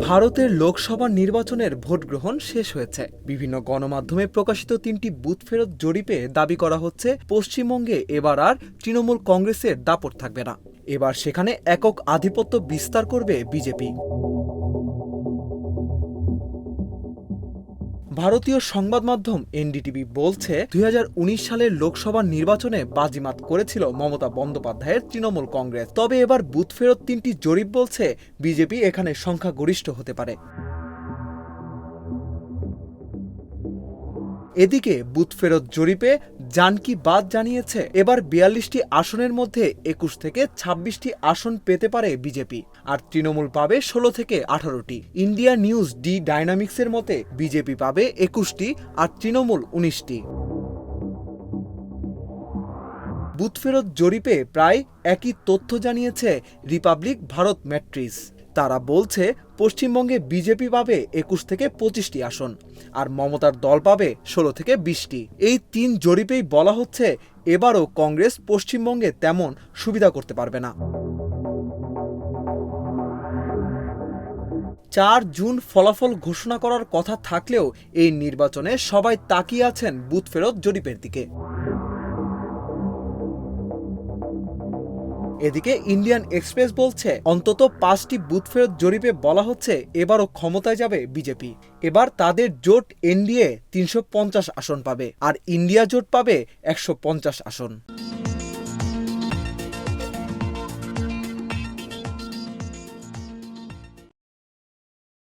ভারতের লোকসভা নির্বাচনের ভোট গ্রহণ শেষ হয়েছে। বিভিন্ন গণমাধ্যমে প্রকাশিত তিনটি বুথ ফেরত জরিপে দাবি করা হচ্ছে, পশ্চিমবঙ্গে এবার আর তৃণমূল কংগ্রেসের দাপট থাকবে না। এবার সেখানে একক আধিপত্য বিস্তার করবে বিজেপি। ভারতীয় সংবাদ মাধ্যম এনডিটিভি বলছে, দুই হাজার উনিশ সালের লোকসভা নির্বাচনে বাজিমাত করেছিল মমতা বন্দ্যোপাধ্যায়ের তৃণমূল কংগ্রেস। তবে এবার বুথ ফেরত তিনটি জরিপ বলছে, বিজেপি এখানে সংখ্যাগরিষ্ঠ হতে পারে। এদিকে বুথ ফেরত জরিপে জানকি বাদ জানিয়েছে, এবার বিয়াল্লিশটি আসনের মধ্যে একুশ থেকে ছাব্বিশটি আসন পেতে পারে বিজেপি, আর তৃণমূল পাবে ষোলো থেকে আঠারোটি। ইন্ডিয়া নিউজ ডি ডাইনামিক্সের মতে, বিজেপি পাবে একুশটি আর তৃণমূল উনিশটি। বুথ ফেরত জরিপে প্রায় একই তথ্য জানিয়েছে রিপাবলিক ভারত ম্যাট্রিস। তারা বলছে পশ্চিমবঙ্গে বিজেপি পাবে একুশ থেকে পঁচিশটি আসন, আর মমতার দল পাবে ষোলো থেকে বিশটি। এই তিন জরিপেই বলা হচ্ছে এবারও কংগ্রেস পশ্চিমবঙ্গে তেমন সুবিধা করতে পারবে না। চার জুন ফলাফল ঘোষণা করার কথা থাকলেও এই নির্বাচনে সবাই তাকিয়ে আছেন বুথ ফেরত জরিপের দিকে। এদিকে ইন্ডিয়ান এক্সপ্রেস বলছে, অন্তত পাঁচটি বুথ ফেরত জরিপে বলা হচ্ছে এবারও ক্ষমতায় যাবে বিজেপি। এবার তাদের জোট এনডিএ তিনশো পঞ্চাশ আসন পাবে, আর ইন্ডিয়া জোট পাবে একশো পঞ্চাশ আসন।